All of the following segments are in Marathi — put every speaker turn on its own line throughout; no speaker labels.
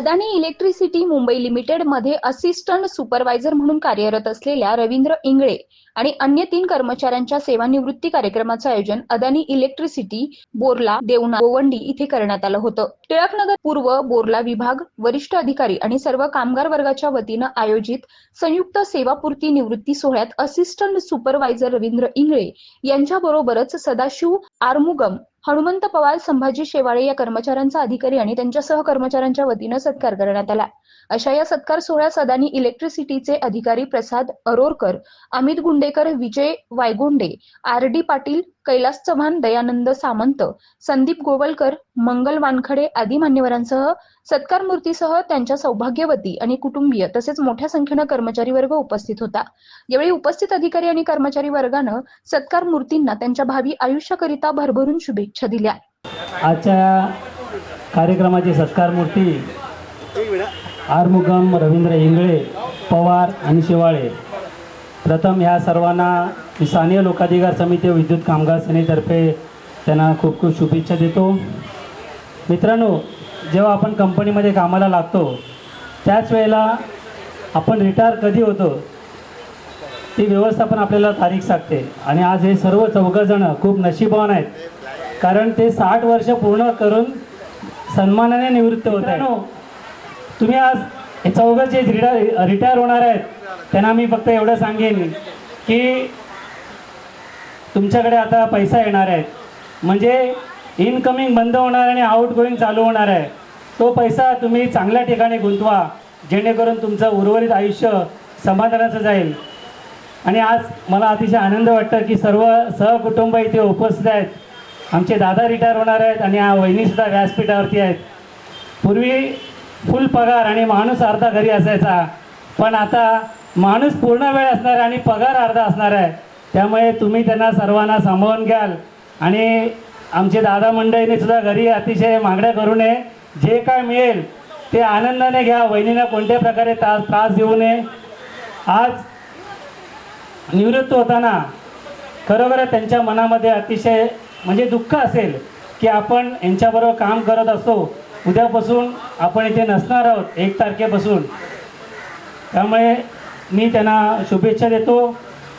अदानी इलेक्ट्रिसिटी मुंबई लिमिटेडमध्ये असिस्टंट सुपरवायझर म्हणून कार्यरत असलेल्या रवींद्र इंगळे आणि अन्य तीन कर्मचाऱ्यांच्या सेवानिवृत्ती कार्यक्रमाचं आयोजन अदानी इलेक्ट्रिसिटी बोर्ला देवना गोवंडी इथे करण्यात आलं होतं. टिळकनगर पूर्व बोर्ला विभाग वरिष्ठ अधिकारी आणि सर्व कामगार वर्गाच्या वतीनं आयोजित संयुक्त सेवापूर्ती निवृत्ती सोहळ्यात असिस्टंट सुपरवायझर रवींद्र इंगळे यांच्या बरोबरच सदाशिव आरमुगम हनुमंत पवार संभाजी शेवाळे या कर्मचाऱ्यांचा अधिकारी आणि त्यांच्या सहकर्मचाऱ्यांच्या वतीनं सत्कार करण्यात आला. अशा या सत्कार सोहळ्यात सदानी इलेक्ट्रिसिटीचे अधिकारी प्रसाद अरोरकर अमित गुंडेकर विजय वायगोंडे आर डी पाटील कैलास चव्हाण दयानंद सामंत संदीप गोवलकर मंगल वानखडे आदी मान्यवरांसह सत्कार मूर्तीसह त्यांच्या सौभाग्यवती आणि कुटुंबीय तसेच मोठ्या संख्येनं कर्मचारी वर्ग उपस्थित होता. यावेळी उपस्थित अधिकारी आणि कर्मचारी वर्गानं सत्कार मूर्तींना त्यांच्या भावी आयुष्याकरिता भरभरून शुभेच्छा दिल्या.
आजच्या कार्यक्रमाची सत्कार मूर्ती आरमुगम रवींद्र इंगळे पवार आणि शिवाळे. प्रथम ह्या सर्वांना स्थानीय लोकाधिकार समिती विद्युत कामगार सेनेतर्फे त्यांना खूप खूप शुभेच्छा देतो. मित्रांनो जेव्हा आपण कंपनीमध्ये कामाला लागतो त्याच वेळेला आपण रिटायर कधी होतो ती व्यवस्थापन आपल्याला तारीख सांगते. आणि आज हे सर्व चौघजणं खूप नशीबवान आहेत. कारण ते साठ वर्ष पूर्ण करून सन्मानाने निवृत्त होत आहे तुम्ही आज हे चौघं जे रिटायर रिटायर होणार आहेत त्यांना मी फक्त एवढं सांगेन की तुमच्याकडे आता पैसा येणार आहे. म्हणजे इनकमिंग बंद होणार आणि आउटगोईंग चालू होणार आहे. तो पैसा तुम्ही चांगल्या ठिकाणी गुंतवा जेणेकरून तुमचं उर्वरित आयुष्य समाधानाचं जाईल. आणि आज मला अतिशय आनंद वाटतं की सर्व सहकुटुंब इथे उपस्थित आहेत. आमचे दादा रिटायर होणार आहेत आणि वहिनीसुद्धा व्यासपीठावरती आहेत. पूर्वी फुल पगार आणि माणूस अर्धा घरी असायचा. पण आता माणूस पूर्ण वेळ असणार आहे आणि पगार अर्धा असणार आहे. त्यामुळे तुम्ही त्यांना सर्वांना सांभाळून घ्याल. आणि आमचे दादा मंडळीने सुद्धा घरी अतिशय मागण्या करू नये. जे काय मिळेल ते आनंदाने घ्या. वहिनीला कोणत्या प्रकारे त्रास त्रास देऊ नये. आज निवृत्त होताना खरोखर त्यांच्या मनामध्ये अतिशय म्हणजे दुःख असेल की आपण यांच्याबरोबर काम करत असतो उद्यापासून आपण इथे नसणार आहोत एक तारखेपासून. त्यामुळे मी त्यांना शुभेच्छा देतो.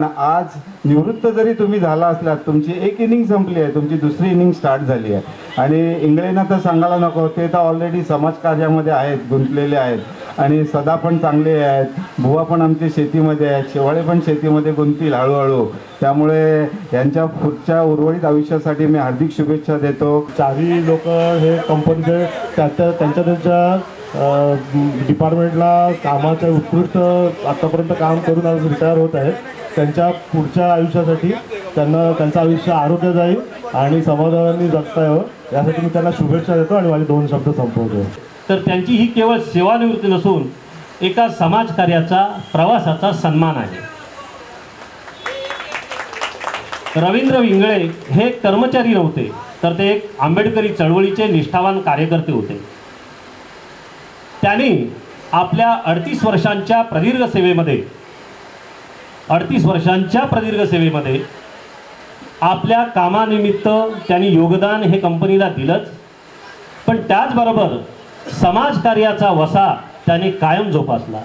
आज निवृत्त जरी तुम्ही झाला असलात तुमची एक इनिंग संपली आहे तुमची दुसरी इनिंग स्टार्ट झाली आहे. आणि इंग्लंडनं तर सांगायला नको ते तर ऑलरेडी समाजकार्यामध्ये आहेत गुंतलेले आहेत. आणि सदा पण चांगले आहेत. भुवा पण आमचे शेतीमध्ये आहेत. शेवाळे पण शेतीमध्ये गुंतील हळूहळू. त्यामुळे यांच्या पुढच्या उर्वरित आयुष्यासाठी मी हार्दिक शुभेच्छा देतो.
चारही लोक हे कंपनीचे त्याच्या त्यांच्या त्यांच्या डिपार्टमेंटला कामाच्या उत्कृष्ट आतापर्यंत काम करून आज रिटायर होत आहेत. त्यांच्या पुढच्या आयुष्यासाठी त्यांना त्यांचं आयुष्य आरोग्य जाईल आणि समाधानाने जगता यावं. यासाठी मी त्यांना शुभेच्छा देतो आणि माझे दोन शब्द संपवतो.
तर त्यांची ही केवळ सेवानिवृत्ती नसून एका समाजकार्याचा प्रवासाचा सन्मान आहे. रवींद्र विंगळे हे कर्मचारी नव्हते तर ते एक आंबेडकरी चळवळीचे निष्ठावान कार्यकर्ते होते. त्यांनी आपल्या अडतीस वर्षांच्या प्रदीर्घ सेवेमध्ये अडतीस वर्षांच्या प्रदीर्घ सेवेमध्ये आपल्या कामानिमित्त त्यांनी योगदान हे कंपनीला दिलंच. पण त्याचबरोबर समाजकार्याचा वसा त्याने कायम जोपासला.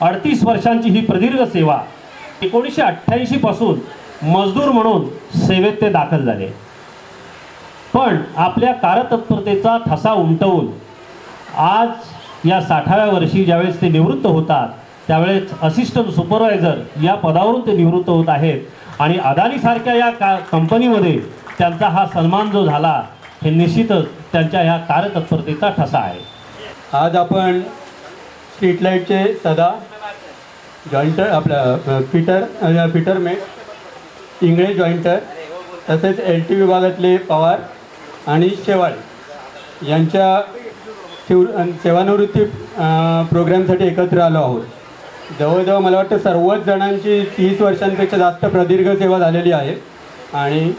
अडतीस वर्षांची ही प्रदीर्घ सेवा एकोणीसशे अठ्ठ्याऐंशी पासून मजदूर म्हणून सेवेत ते दाखल झाले. पण आपल्या कारतत्परतेचा ठसा उमटवून आज या साठाव्या वर्षी ज्यावेळेस ते निवृत्त होतात त्यावेळेस असिस्टंट सुपरवायझर या पदावरून ते निवृत्त होत आहेत. आणि अदानीसारख्या या का कंपनीमध्ये त्यांचा हा सन्मान जो झाला हे निश्चितच त्यांच्या ह्या कार्यतत्परतेचा ठसा आहे.
आज आपण स्ट्रीट लाईटचे सदा जॉईंटर आपल्या Peter Peter mate Ingle jointer तसेच एल टी विभागातले पवार आणि शेवाळे यांच्या शिव सेवानिवृत्ती प्रोग्रॅमसाठी एकत्र आलो आहोत. जवळजवळ मला वाटतं सर्वच जणांची तीस वर्षांपेक्षा जास्त प्रदीर्घ सेवा झालेली आहे. आणि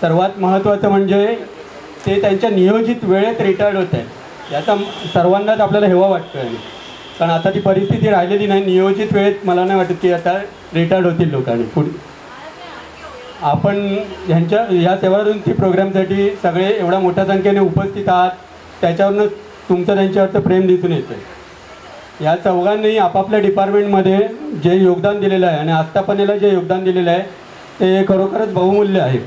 सर्वात महत्त्वाचं म्हणजे ते त्यांच्या नियोजित वेळेत रिटायर्ड होत. आहे याचा सर्वांनाच आपल्याला हेवा वाटतो आहे कारण आता ती परिस्थिती राहिलेली नाही. नियोजित वेळेत मला नाही वाटत की आता रिटायर्ड होतील लोकांनी पुढे आपण ह्यांच्या ह्या सेवानिवृत्ती प्रोग्रामसाठी सगळे एवढ्या मोठ्या संख्येने उपस्थित आहात. त्याच्यावरनं तुमचं त्यांच्यावरचं प्रेम दिसून येतं या चौघांनी आपापल्या डिपार्टमेंटमध्ये जे योगदान दिलेलं आहे आणि आस्थापनेला जे योगदान दिलेलं आहे ते खरोखरच बहुमूल्य आहे.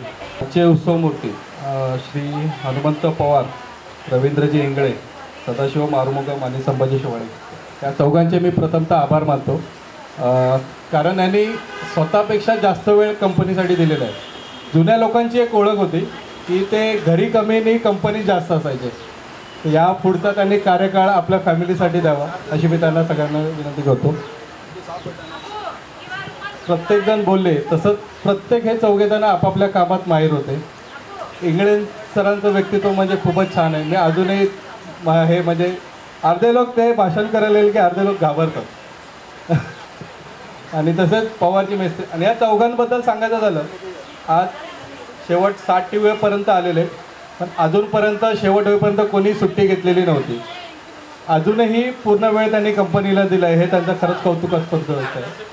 आजचे उत्सवमूर्ती. श्री हनुमंत पवार रवींद्रजी इंगळे सदाशिव मारुमुगम आणि संभाजी शिवाळे. या चौघांचे मी प्रथमतः आभार मानतो. कारण यांनी स्वतःपेक्षा जास्त वेळ कंपनीसाठी दिलेला आहे. जुन्या लोकांची एक ओळख होती की ते घरी कमी नाही कंपनी जास्त असायचे. या पुढचा त्यांनी कार्यकाळ आपल्या फॅमिलीसाठी द्यावा अशी मी त्यांना सगळ्यांना विनंती करतो. प्रत्येकजण बोलले तसंच प्रत्येक हे चौघेजण आपापल्या कामात माहीर होते. इंगळे सरांचं व्यक्तित्व म्हणजे खूपच छान आहे. मी अजूनही हे म्हणजे अर्धे लोक ते भाषण करायला येईल की अर्धे लोक घाबरतात. आणि तसेच पवारची मेस्त्री. आणि या चौघांबद्दल सांगायचं झालं आज शेवट साठ टी आलेले पण अजूनपर्यंत शेवट होईपर्यंत कोणी सुट्टी घेतलेली नव्हती. अजूनही पूर्ण वेळ त्यांनी कंपनीला दिला आहे हे त्यांचं खरंच कौतुकास्पद होतं आहे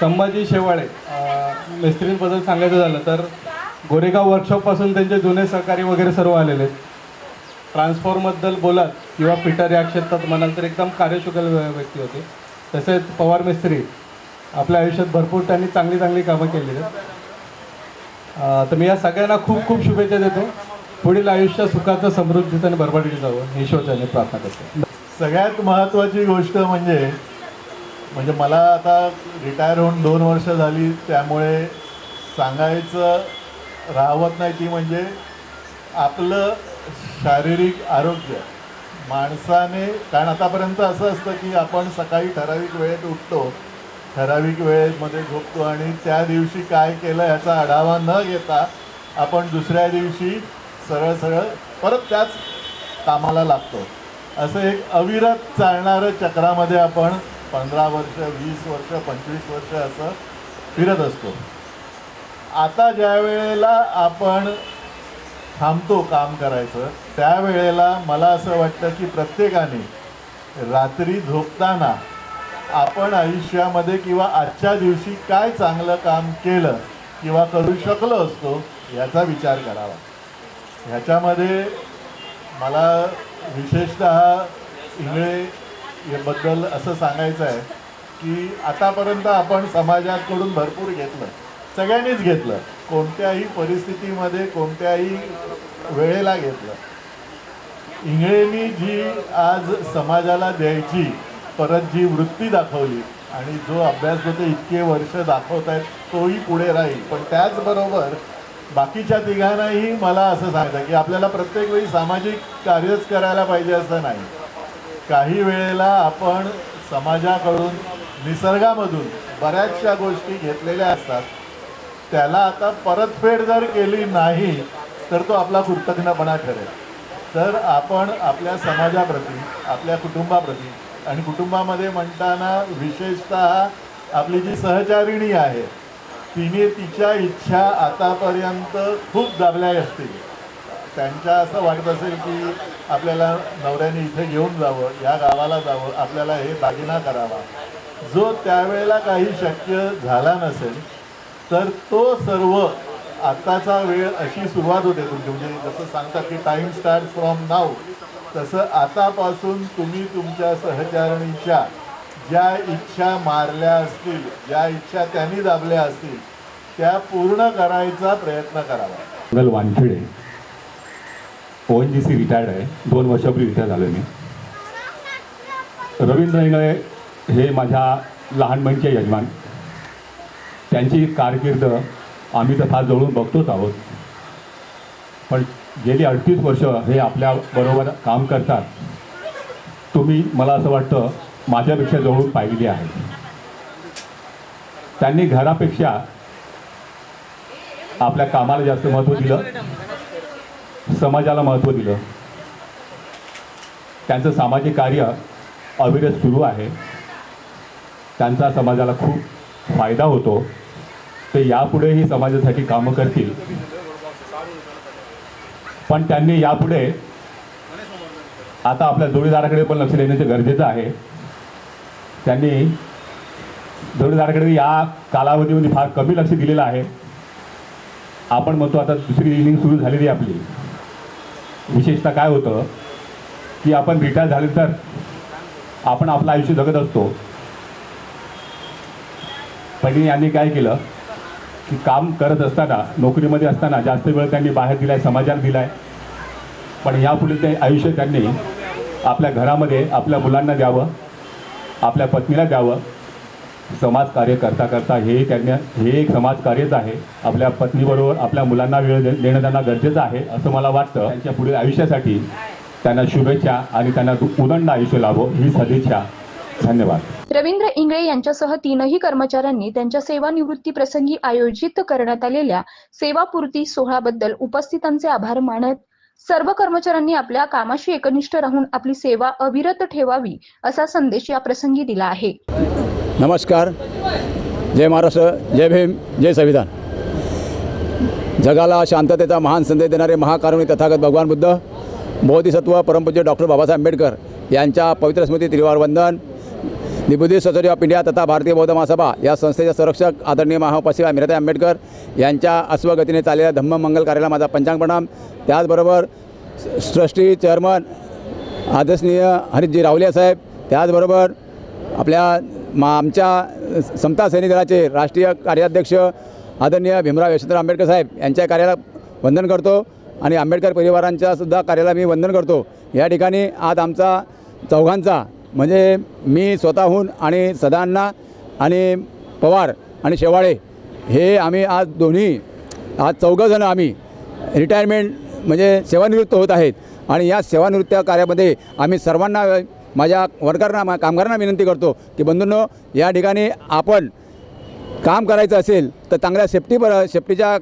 संभाजी शेवाळे अं, मिस्त्रींबद्दल सांगायचं झालं तर गोरेगाव वर्कशॉपपासून त्यांचे जुने सहकारी वगैरे सर्व आलेले आहेत. ट्रान्सफॉर्मबद्दल बोलात किंवा फिटर या क्षेत्रात म्हणाल तर एकदम कार्यशुकल व्य- व्यक्ती होते. तसेच पवार मिस्त्री आपल्या आयुष्यात भरपूर त्यांनी चांगली चांगली कामं केलेली आहेत. तर मी या सगळ्यांना खूप खूप शुभेच्छा देतो. पुढील आयुष्य सुखाचं समृद्धीचं आणि भरभराटीचं जावं ईश्वरच्याने प्रार्थना करतो.
सगळ्यात महत्त्वाची गोष्ट म्हणजे म्हणजे मला आता रिटायर होऊन दोन वर्ष झाली त्यामुळे सांगायचं राहवत नाही ती म्हणजे आपलं शारीरिक आरोग्य. माणसाने कारण आतापर्यंत असं असतं की आपण सकाळी ठराविक वेळेत उठतो. ठराविक वेळेमध्ये झोपतो आणि त्या दिवशी काय केलं ह्याचा आढावा न घेता आपण दुसऱ्या दिवशी सरळ सरळ परत त्याच कामाला लागतो. असं एक अविरत चालणारं चक्रामध्ये आपण पंधरा वर्ष वीस वर्ष पंचवीस वर्ष असं फिरत असतो. आता ज्या वेळेला आपण थांबतो काम करायचं त्यावेळेला मला असं वाटतं की प्रत्येकाने रात्री झोपताना आपण आयुष्यामध्ये किंवा आजच्या दिवशी काय चांगलं काम केलं किंवा करू शकलो असतो याचा विचार करावा. ह्याच्यामध्ये मला विशेषत इंगळेबद्दल असं सांगायचं आहे की आतापर्यंत आपण समाजाकडून भरपूर घेतलं. सगळ्यांनीच घेतलं. कोणत्याही परिस्थितीमध्ये कोणत्याही वेळेला घेतलं. इंगळेंनी जी आज समाजाला द्यायची परत जी वृत्ती दाखवली आणि जो अभ्यास होते इतके वर्ष दाखवत आहेत तोही पुढे राहील. पण त्याचबरोबर बाकीच्या तिघांनाही मला असं सांगायचं की आपल्याला प्रत्येक वेळी सामाजिक कार्यच करायला पाहिजे असं नाही. काही वेळेला आपण समाजाकडून निसर्गामधून बऱ्याचशा गोष्टी घेतलेल्या असतात. त्याला आता परतफेड जर केली नाही तर तो आपला कृतज्ञपणा ठरेल. तर आपण आपल्या समाजाप्रती आपल्या कुटुंबाप्रती आणि कुटुंबामध्ये म्हणताना विशेषतः आपली जी सहचारिणी आहे तिने तिच्या इच्छा आतापर्यंत खूप दाबल्या असतील. त्यांच्या असं वाटत असेल की आपल्याला नवऱ्याने इथे घेऊन जावं या गावाला जावं आपल्याला हे दागिना करावा. जो त्यावेळेला काही शक्य झाला नसेल तर तो सर्व आत्ताचा वेळ अशी सुरुवात होते तुमची. म्हणजे जसं सांगतात की टाईम स्टार्ट फ्रॉम नाव तसं आतापासून तुम्ही तुमच्या सहचारणीच्या ज्या इच्छा मारल्या असतील ज्या इच्छा त्यांनी दाबल्या असतील त्या पूर्ण करायचा प्रयत्न करावा.
Mangal Wankhede. O N G C retired आहे. दोन वर्षापूर्वी रिटायर झालो मी. रवींद्र इंगळे हे माझ्या लहानपणीचे यजमान. त्यांची कारकीर्द आम्ही तर फार जवळून बघतोच आहोत. पण गेली अडतीस वर्ष हे आपल्या बरोबर काम करतात. तुम्ही मला असं वाटतं माझ्यापेक्षा जवळून पाहिलेली आहे. त्यांनी घरापेक्षा आपल्या कामाला जास्त महत्त्व दिलं. समाजाला महत्त्व दिलं. त्यांचं सामाजिक कार्य अविरत सुरू आहे. त्यांचा समाजाला खूप फायदा होतो ते यापुढेही समाजासाठी कामं करतील. पण त्यांनी यापुढे आता आपल्या जोडीदाराकडे पण लक्ष देण्याचे गरजेचं आहे. त्यांनी जोडीदाराकडे या कालावधीमध्ये फार कमी लक्ष दिलेलं आहे. आपण म्हणतो आता दुसरी इनिंग सुरू झालेली आपली. विशेषतः काय होतं की आपण रिटायर झाले तर आपण आपलं आयुष्य जगत असतो. पहिली यांनी काय केलं की काम करत असताना नोकरीमध्ये असताना जास्त वेळ त्यांनी बाहेर दिला आहे समाजाला दिला आहे पण यापुढे ते आयुष्य त्यांनी आपल्या घरामध्ये आपल्या मुलांना द्यावं आपल्या पत्नीला द्यावं. समाजकार्य करता करता हे त्यांना हे एक समाजकार्यच आहे. आपल्या पत्नीबरोबर आपल्या मुलांना वेळ दे- देणं त्यांना गरजेचं आहे असं मला वाटतं. त्यांच्या पुढील आयुष्यासाठी त्यांना शुभेच्छा आणि त्यांना उदंड आयुष्य लाभो ही सदिच्छा. धन्यवाद.
रवींद्र इंगळे यांच्यासह तीनही कर्मचाऱ्यांनी त्यांच्या सेवानिवृत्ती प्रसंगी आयोजित करण्यात आलेल्या सेवापूर्ती सोहळ्याबद्दल उपस्थितांचे आभार मानत सर्व कर्मचाऱ्यांनी आपल्या कामाशी एकनिष्ठ राहून आपली सेवा अविरत ठेवावी असा संदेश या प्रसंगी दिला आहे.
नमस्कार. जय महाराष्ट्र जय भीम जय संविधान. जगाला शांततेचा महान संदेश देणारे महाकारुणी तथागत भगवान बुद्ध बोधिसत्व परमपूज्य डॉक्टर बाबासाहेब आंबेडकर यांच्या पवित्र स्मृती त्रिवार वंदन दि बुद्धिस्ट सोसायटी ऑफ इंडिया तथा भारतीय बौद्ध महासभा या संस्थेचे संरक्षक आदरणीय महाउपासिका मीराताई आंबेडकर यांच्या अस्वगतीने चाललेल्या धम्म मंगल कार्याला माझा पंचांग प्रणाम. त्याचबरोबर ट्रस्टी चेअरमन आदरणीय हरितजी रावलिया साहेब त्याचबरोबर आपल्या मा आमच्या समता सैनिक दलाचे राष्ट्रीय कार्याध्यक्ष आदरणीय भीमराव यशवंतराव आंबेडकर साहेब यांच्या कार्याला वंदन करतो आणि आंबेडकर परिवारांच्या सुद्धा कार्याला मी वंदन करतो. या ठिकाणी आज आमचा चौघांचा म्हणजे मी स्वतःहून आणि सदांना आणि पवार आणि शेवाळे हे आम्ही आज दोन्ही आज चौघंजणं आम्ही रिटायरमेंट म्हणजे सेवानिवृत्त होत आहेत. आणि या सेवानिवृत्त कार्यामध्ये आम्ही सर्वांना माझ्या वर्गांना मा- कामगारांना विनंती करतो की बंधूंनो या ठिकाणी आपण काम करायचं असेल तर चांगल्या सेफ्टी सेफ्टीच्या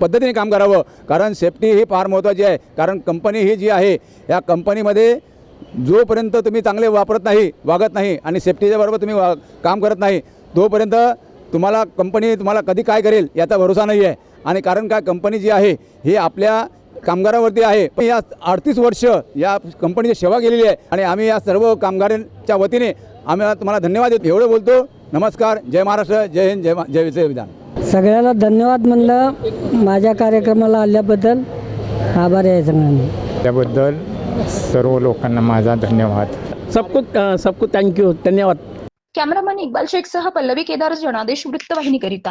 पद्धतीने काम करावं. कारण सेफ्टी ही फार महत्त्वाची आहे. कारण कंपनी ही जी आहे या कंपनीमध्ये जोपर्यंत तुम्ही चांगले वापरत नाही वागत नाही आणि सेफ्टीच्या बरोबर तुम्ही वा काम करत नाही तोपर्यंत तुम्हाला कंपनी तुम्हाला कधी काय करेल याचा भरोसा नाही आहे. आणि कारण काय? कंपनी जी आहे ही आपल्या कामगारावरती आहे. पण या अडतीस वर्ष या कंपनीची सेवा केलेली आहे आणि आम्ही या सर्व कामगारांच्या वतीने आम्ही तुम्हाला धन्यवाद देतो. एवढं बोलतो. नमस्कार. जय महाराष्ट्र. जय हिंद. जय जय विधान.
सगळ्याला धन्यवाद म्हणलं. माझ्या कार्यक्रमाला आल्याबद्दल आभार आहे सगळ्यांना.
त्याबद्दल सर्व लोकांना माझा धन्यवाद.
सबको सबको थँक्यू धन्यवाद.
कॅमेरामन इक्बाल शेखसह पल्लवी केदार जनादेश वृत्तवाहिनीकरिता.